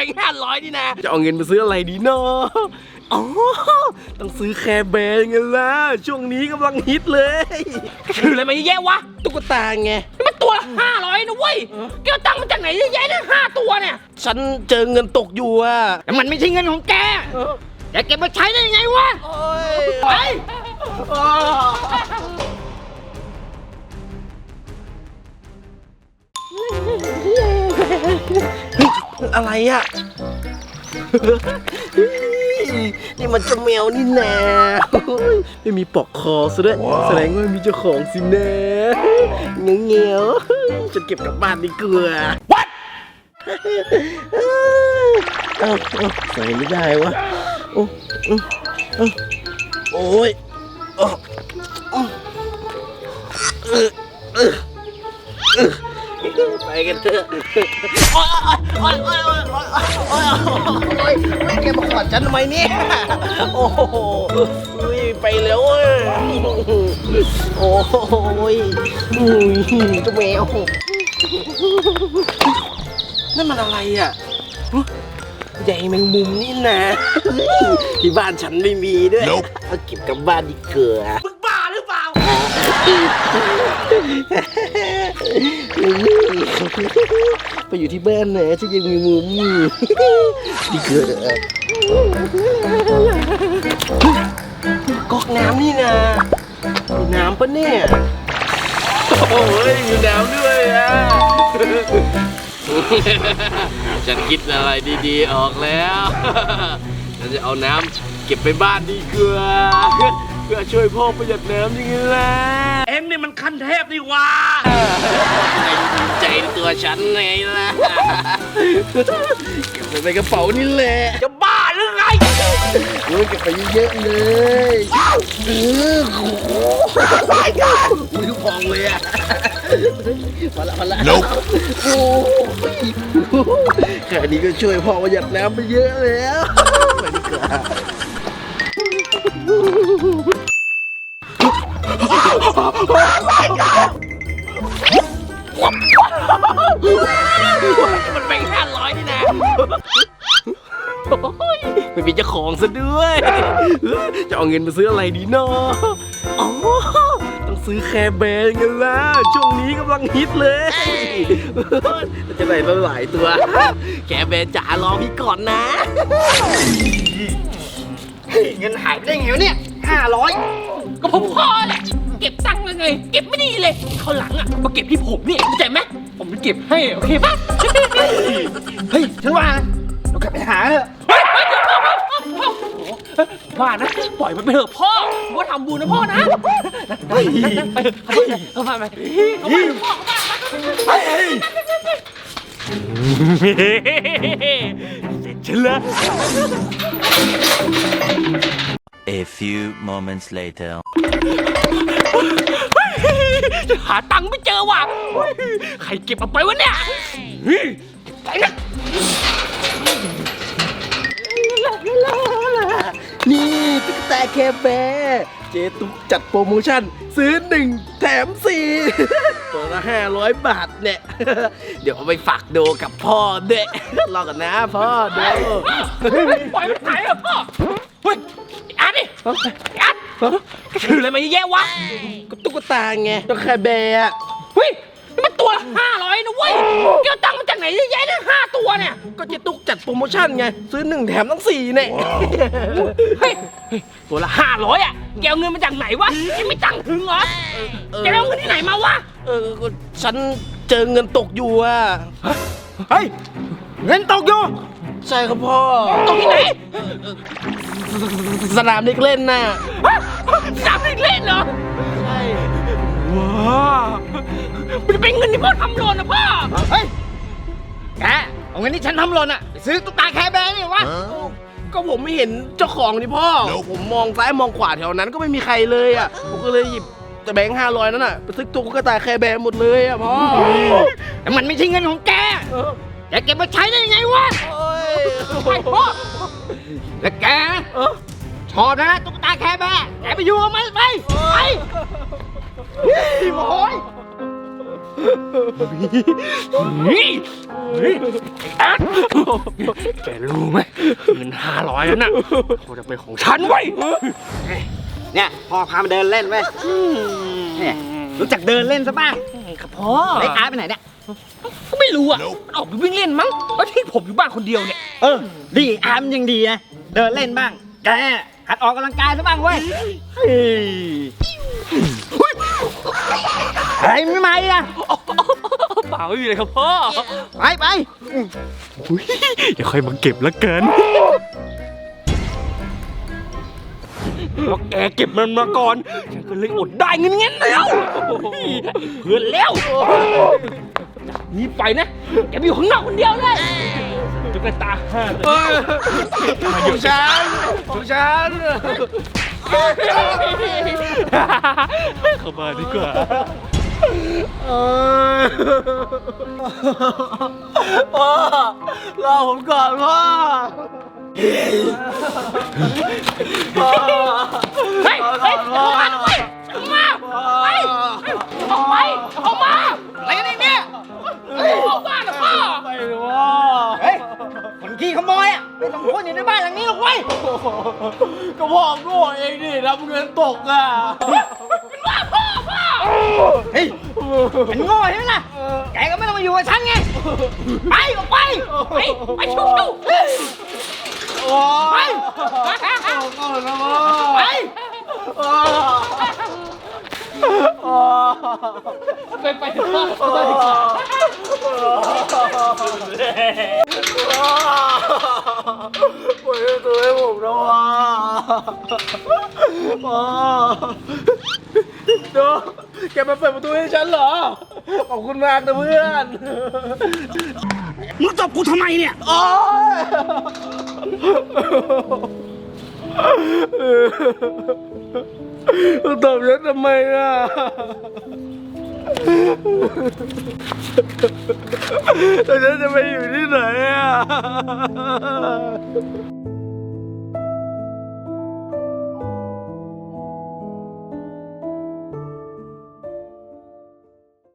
บงค์ห้าร้อยนี่นะ จะเอาเงินไปซื้ออะไรดีเนาะอ๋อ ต้องซื้อแคร์แบร์ไงล่ะ ช่วงนี้กำลังฮิตเลยคืออะไรมาเยอะแยะวะ ตุ๊กตาไงนี่มันตัวละห้าร้อยนะเว้ยแกเอาตังค์มาจากไหนเยอะแยะเนี่ยห้าตัวเนี่ยฉันเจอเงินตกอยู่อะแต่มันไม่ใช่เงินของแกแกเก็บมาใช้ได้ยังไงวะโอ้ยไป อะไรอะ นี่มันเจะแมวนี่นาไม่มีปลอกคอซะด้วยแสดงว่ามีเจ้าของสินะเงี้ยวเงี้ยวๆจะเก็บกลับบ้านดีกว่าวัดเอ้าเอ้าใส่ไม่ได้วะโอ้โอ้โอ้โอ้ยโอ้ กันเถอะโอ๊ยโอ๊ยโอ๊ยโอ๊ยโอ๊ยโอ๊ยไมแกมาขอดฉันทำไมเนี่ยโอ้โหไปแล้วอะโอ้ยตัวแมวนั่นมันอะไรอะใหญ่แมงมุมนี่นะที่บ้านฉันไม่มีด้วยเอาเก็บกลับบ้านดีเกลือ ไปอยู่ที่บ้านนะฉันยังมีมุมดีเกินก๊อกน้ำนี่นะมีน้ำปะเนี่ย โอ้ยมีน้ำด้วยอะ ฉันคิดอะไรดีๆออกแล้ว ฉันจะเอาน้ำเก็บไปบ้านดีเกลือ พื่อช่วยพ่อประหยัดน้ำยังไงล่ะเอ็งนี่มันขั้นเทพนี่หว่าใจในตัวฉันไงล่ะเก็บไปในกระเป๋านี่แหละจะบ้าหรือไงโอ้ยเก็บไปเยอะๆเลยเออโอ้โหอุ้ยลูกพองเลยอะพอละพอละโอ้ยแค่นี้ก็ช่วยพ่อประหยัดน้ำไปเยอะแล้วไปดีกว่า มันแบงค์ห้าร้อยนี่นะโอ้ยไม่มีเจ้าของซะด้วย จะเอาเงินมาซื้ออะไรดีเนาะอ๋อ ต้องซื้อแคร์แบร์ไงล่ะช่วงนี้กำลังฮิตเลย จะได้ละหลายตัว แคร์แบร์จ๋ารอพี่ก่อนนะ เงินหายไปได้ไงวะเนี่ยห้าร้อยก็ผมพ่อแหละ เก็บตังค์ยังไง เก็บไม่ดีเลยเขาวหลังอะมาเก็บที่ผมเนี่ยเข้าใจไหมผมจะเก็บให้โอเคปะเฮ้ยฉันว่าเรากลับไปหาเถอะเฮ้ยเฮ้ยเดี๋ยวพ่อพ่อพ่อพ่อว่านะปล่อยมันไปเถอะพ่อว่าทำบุญนะพ่อนะเฮ้ยเข้ามาไปเข้ามาพ่อเข้ามาเสร็จฉันแล้ว A few moments later. จะหาตังค์ไม่เจอว่ะใครเก็บเอาไปวะเนี่ยเฮ้ยไปนะนี่ตุ๊กตาแคร์แบร์เจตุกจัดโปรโมชั่น ซื้อหนึ่งแถมสี่ตัวละห้าร้อยบาทเนี่ย เดี๋ยวเอาไปฝากโดกับพ่อเด็รอกันนะพ่อโดปล่อยมันหายเถอะพ่อเฮ้ยไอัดถืออะไรมาเยอะแยะวะก็ตุ๊กตาไงตุ๊กแคร์แบร์อะเฮ้ยนี่มันตัวละห้าร้อยนะเว้ยแกเอาตังค์มาจากไหนเยอะแยะเนี่ยห้าตัวเนี่ยก็เจตุกจัดโปรโมชั่นไง ซื้อหนึ่งแถมทั้งสี่เนี่ยเฮ้ยเฮ้ยตัวละห้าร้อยอะแกเอาเงินมาจากไหนวะแกไม่ตังค์ถึงเหรอแกเอาเงินที่ไหนมาวะเออก็ฉันเจอเงินตกอยู่อะเฮ้ยเงินตกอยู่ ใช่ครับพ่อตกที่ไหน สนามเด็กเล่นน่ะฮะสามเล่นเหรอ ใช่ว้ามันจะเป็นเงินที่พ่อทำหล่นนะพ่อ เฮ้ยแกเอาเงินที่ฉันทำหล่นอะไปซื้อตุ๊กตาแคร์แบร์นี่วะ ก็ผมไม่เห็นเจ้าของนี่พ่อ ผมมองซ้ายมองขวาแถวนั้นก็ไม่มีใครเลยอะ ผมก็เลยหยิบแต่แบงค์ห้าร้อยนั่นน่ะไปซื้อตุ๊กตาแคร์แบร์หมดเลยอะพ่อแต่มันไม่ใช่เงินของแกเออแกเก็บมาใช้ได้ยังไงวะ โอ้ยไปพ่อและแกเออชอบนะตุ๊กตาแคร์แบร์แกไปอยู่กับมันไปไปโอ้ยนี่เฮ้ยไอ้อาร์ตแกรู้ไหมเงินห้าร้อยนั้นน่ะเขาจะเป็นของฉันไว้ยเนี่ยพ่อพามาเดินเล่นเว้ยเนี่ยรู้จักเดินเล่นซะบ้างครับพ่อไอ้อาร์ตไปไหนเนี่ย ก็ไม่รู้อะมันออกไปวิ่งเล่นมั้งแล้วที่ผมอยู่บ้านคนเดียวเนี่ย เออ ดีอาร์ตมันยังดีนะเดินเล่นบ้าง แกหัดออกกำลังกายซะบ้างเว้ยเฮ้ยอะไรไม่มาอีกอะเปล่าไม่มีเลยครับพ่อ ไปไปเดี๋ยวค่อยมาเก็บแล้วกันเพราะแกเก็บมันมาก่อน ฉันก็เลยอดได้เงินเงี้ยแล้ว เพื่อนแล้ว นี่ไปนะแกไปอยู่ข้างนอกคนเดียวเลยตุ๊กตาห้าตัวมาอยู่ฉันอยู่ฉันเข้ามาดีกว่าพ่อรอผมก่อนพ่อ ขี้ขโมยอะไม่ต้องคนอยู่ในบ้านหลังนี้หรอกเว้ยก็พ่อโง่เองดิรับเงินตกอะเป็นว่าพ่อพ่อเฮ้ยเป็นโง่ใช่ไหมล่ะแกก็ไม่ต้องมาอยู่กับฉันไงไปออกไปไปไปชุบชุบ โอ้ ไป ยก่อนนะพ่อ ไป ไปไปเถอะพ่อไปดีกว่า ปล่อยประตูให้ผมนะพ่อ พ่อดูแกมาเปิดประตูให้ฉันเหรอ ขอบคุณมากนะเพื่อน มึงตบกูทำไมเนี่ย โอ๊ยตบฉันทำไมอะแล้วฉันจะไปอยู่ที่ไหนอะ